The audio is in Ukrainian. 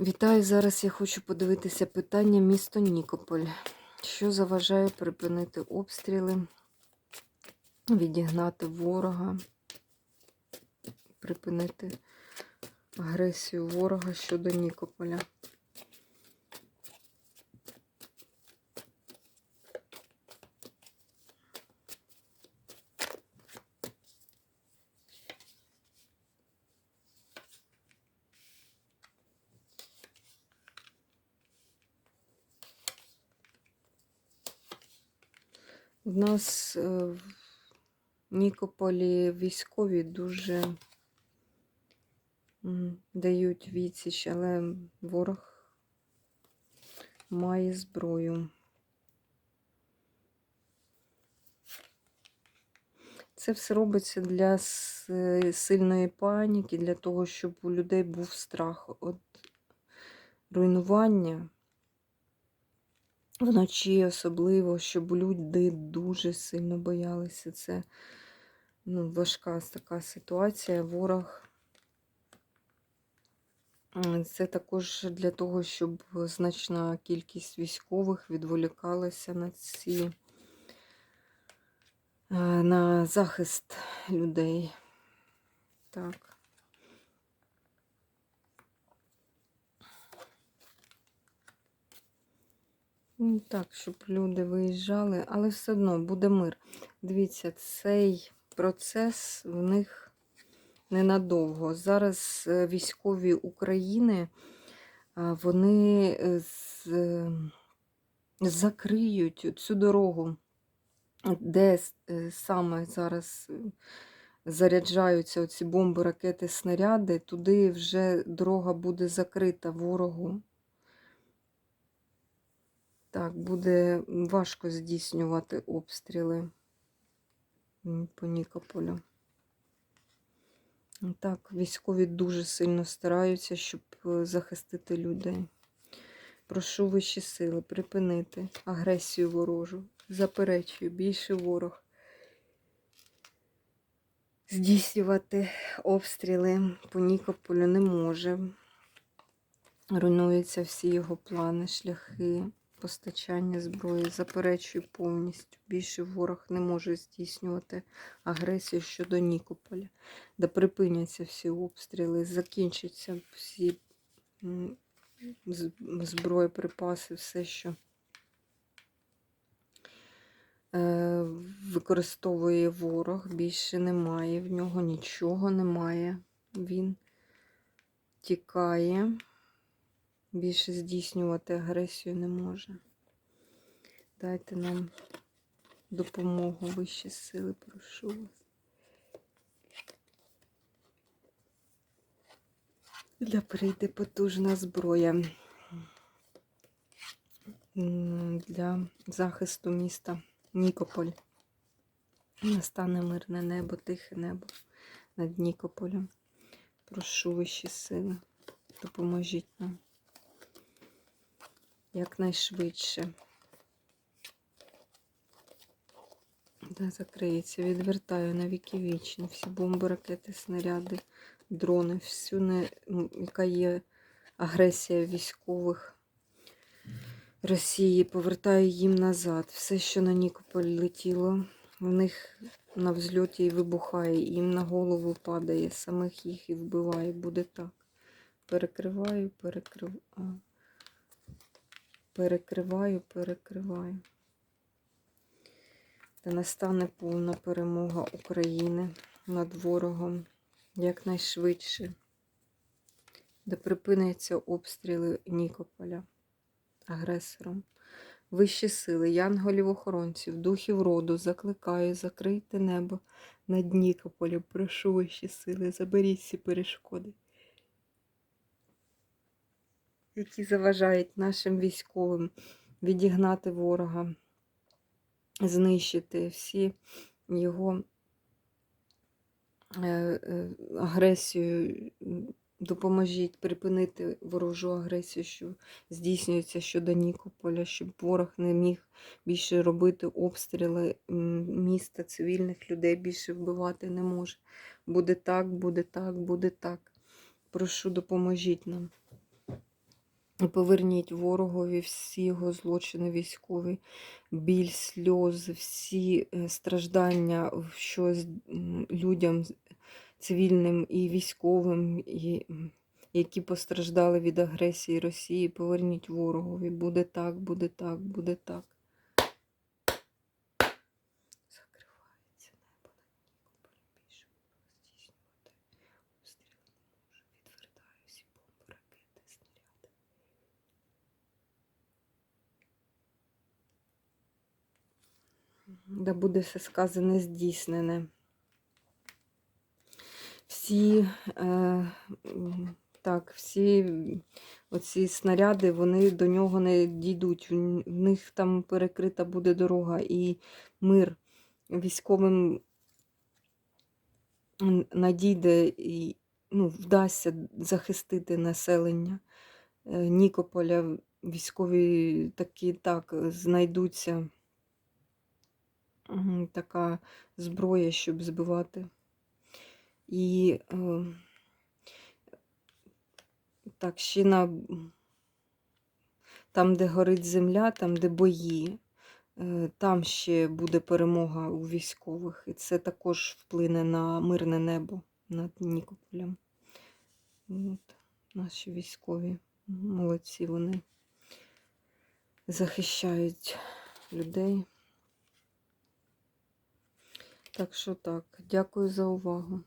Вітаю! Зараз я хочу подивитися питання місто Нікополь. Що заважає припинити обстріли, відігнати ворога, припинити агресію ворога щодо Нікополя? В нас е, в Нікополі військові дуже дають відсіч, але ворог має зброю. Це все робиться для е, сильної паніки, для того, щоб у людей був страх від руйнування. Вночі особливо, щоб люди дуже сильно боялися. Це ну, важка така ситуація. Ворог. Це також для того, щоб значна кількість військових відволікалася на ці е, на захист людей. Так. Ну, Так, щоб люди виїжджали, але все одно буде мир. Дивіться, цей процес в них ненадовго. Зараз е, військові України вони е, з- е, закриють цю дорогу, де е, саме зараз е, заряджаються оці бомби, ракети, снаряди. Туди вже дорога буде закрита ворогу. Так, буде важко здійснювати обстріли по Нікополю. Так, військові дуже сильно стараються, щоб е, захистити людей. Прошу вищі сили припинити агресію ворожу. Заперечую, більше ворог. Здійснювати обстріли по Нікополю не може. Руйнуються всі його плани, шляхи постачання зброї. Заперечую повністю. Більше ворог не може здійснювати агресію щодо Нікополя, де припиняться всі обстріли, закінчаться всі зброї, припаси, все, що е, використовує ворог. Більше немає, в нього нічого немає. Він тікає. Більше здійснювати агресію не може. Дайте нам допомогу вищі сили, прошу вас. Для прийде потужна зброя для захисту міста Нікополь. Настане мирне небо, тихе небо над Нікополем. Прошу вищі сили, допоможіть нам якнайшвидше. Да, закриється. Відвертаю на віки вічні. Всі бомби, ракети, снаряди, дрони, всю, не, яка є агресія військових Росії, повертаю їм назад. Все, що на Нікополь летіло, в них на взльоті і вибухає, їм на голову падає, самих їх і вбиває. Буде так. Перекриваю, перекриваю. Перекриваю, перекриваю. Та настане повна перемога України над ворогом якнайшвидше, де припиняться обстріли Нікополя агресором. Вищі сили, янголів-охоронців, духів роду, закликаю, закрийте небо над Нікополем. Прошу вищі сили, заберіть всі перешкоди, які заважають нашим військовим відігнати ворога знищити всі його е, е, агресію. Допоможіть припинити ворожу агресію, що здійснюється щодо Нікополя, щоб ворог не міг більше робити обстріли міста, цивільних людей більше вбивати не може. Буде так, буде так, буде так. Прошу, допоможіть нам. І поверніть ворогові всі його злочини військові, біль, сльози, всі е, страждання, що людям цивільним і військовим, і, які постраждали від агресії Росії, поверніть ворогові. Буде так, буде так, буде так. Закривається небо над Нікополем, більше здійснювати обстріли не може. Відвертаю всі бомби, ракети, снаряди. Да буде все сказане здійснене. Всі, е, так, всі оці снаряди, вони до нього не дійдуть. В них там перекрита буде дорога і мир військовим надійде і ну, вдасться захистити населення е, Нікополя. Військові такі так знайдуться така зброя, щоб збивати. І е, так, ще на там, де горить земля, там, де бої, е, там ще буде перемога у військових. І це також вплине на мирне небо над Нікополем. От, наші військові молодці, вони захищають людей. Так що так, дякую за увагу.